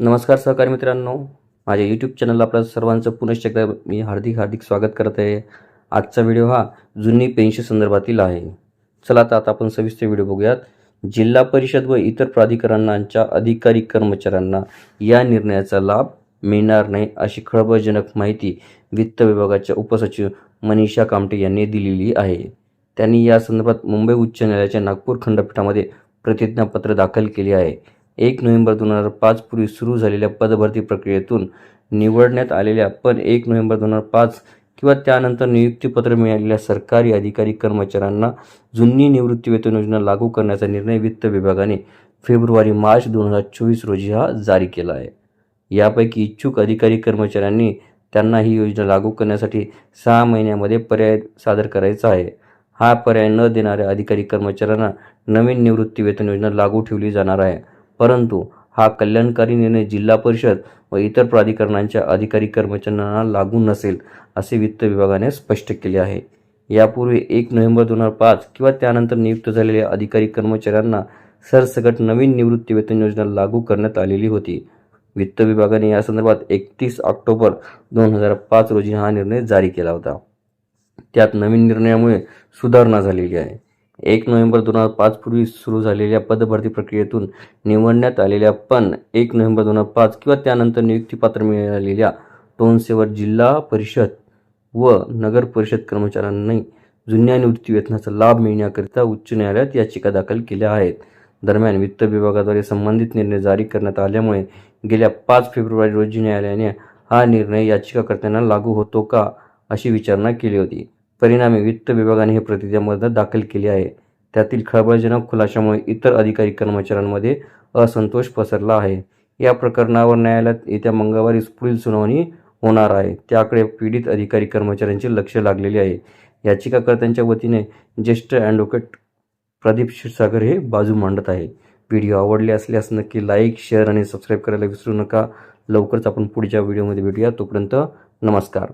नमस्कार सहकारी मित्रांनो माझ्या यूट्यूब चॅनलला आपल्या सर्वांचं पुनश्च एकदा मी हार्दिक हार्दिक स्वागत करत आहे. आजचा व्हिडिओ हा जुनी पेन्शन संदर्भातील आहे. चला आता आता आपण सविस्तर व्हिडिओ बघूयात. जिल्हा परिषद व इतर प्राधिकरणांच्या अधिकारी कर्मचाऱ्यांना या निर्णयाचा लाभ मिळणार नाही अशी खळबळजनक माहिती वित्त विभागाच्या उपसचिव मनीषा कामटे यांनी दिलेली आहे. त्यांनी या संदर्भात मुंबई उच्च न्यायालयाच्या नागपूर खंडपीठामध्ये प्रतिज्ञापत्र दाखल केले आहे. एक नोव्हेंबर दोन हजार पाच पूर्वी सुरू झालेल्या पदभरती प्रक्रियेतून निवडण्यात आलेल्या पण एक नोव्हेंबर दोन हजार पाच किंवा त्यानंतर नियुक्तीपत्र मिळालेल्या सरकारी अधिकारी कर्मचाऱ्यांना जुनी निवृत्ती वेतन योजना लागू करण्याचा निर्णय वित्त विभागाने फेब्रुवारी मार्च दोन हजार चोवीस रोजी हा जारी केला आहे. यापैकी इच्छुक अधिकारी कर्मचाऱ्यांनी त्यांना ही योजना लागू करण्यासाठी सहा महिन्यामध्ये पर्याय सादर करायचा आहे. हा पर्याय न देणाऱ्या अधिकारी कर्मचाऱ्यांना नवीन निवृत्ती वेतन योजना लागू ठेवली जाणार आहे. परंतु हा कल्याणकारी निर्णय जिल्हा परिषद व इतर प्राधिकरणांच्या अधिकारी कर्मचाऱ्यांना लागू नसेल असे वित्त विभागाने स्पष्ट केले आहे. यापूर्वी एक नोव्हेंबर दोन हजार पाच किंवा त्यानंतर नियुक्त झालेल्या अधिकारी कर्मचाऱ्यांना सरसकट नवीन निवृत्ती वेतन योजना लागू करण्यात आलेली होती. वित्त विभागाने या संदर्भात एकतीस ऑक्टोबर दोन हजार पाच रोजी हा निर्णय जारी केला होता. त्यात नवीन निर्णयामुळे सुधारणा झालेली आहे. एक नोव्हेंबर दोन हजार पाच पूर्वी सुरू झालेल्या पदभरती प्रक्रियेतून निवडण्यात आलेल्या पण एक नोव्हेंबर दोन हजार पाच किंवा त्यानंतर नियुक्तीपात्र मिळालेल्या टोनसेवर जिल्हा परिषद व नगर परिषद कर्मचाऱ्यांनी जुन्या निवृत्तीवेतनाचा लाभ मिळण्याकरिता उच्च न्यायालयात याचिका दाखल केल्या आहेत. दरम्यान वित्त विभागाद्वारे संबंधित निर्णय जारी करण्यात आल्यामुळे गेल्या पाच फेब्रुवारी रोजी न्यायालयाने हा निर्णय याचिकाकर्त्यांना लागू होतो का अशी विचारणा केली होती. परिणामी वित्त विभागाने हे प्रतिज्ञापत्र दाखल केले आहे. त्यातील खळबळजनक खुलाशामुळे इतर अधिकारी कर्मचाऱ्यांमध्ये असंतोष पसरला आहे. या प्रकरणावर न्यायालयात येत्या मंगळवारी पुढील सुनावणी होणार आहे. त्याकडे पीडित अधिकारी कर्मचाऱ्यांचे लक्ष लागलेले आहे. याचिकाकर्त्यांच्या वतीने ज्येष्ठ ॲडव्होकेट प्रदीप क्षीरसागर हे बाजू मांडत आहे. व्हिडिओ आवडले असल्यास नक्की लाईक शेअर आणि सबस्क्राईब करायला विसरू नका. लवकरच आपण पुढच्या व्हिडिओमध्ये भेटूया. तोपर्यंत नमस्कार.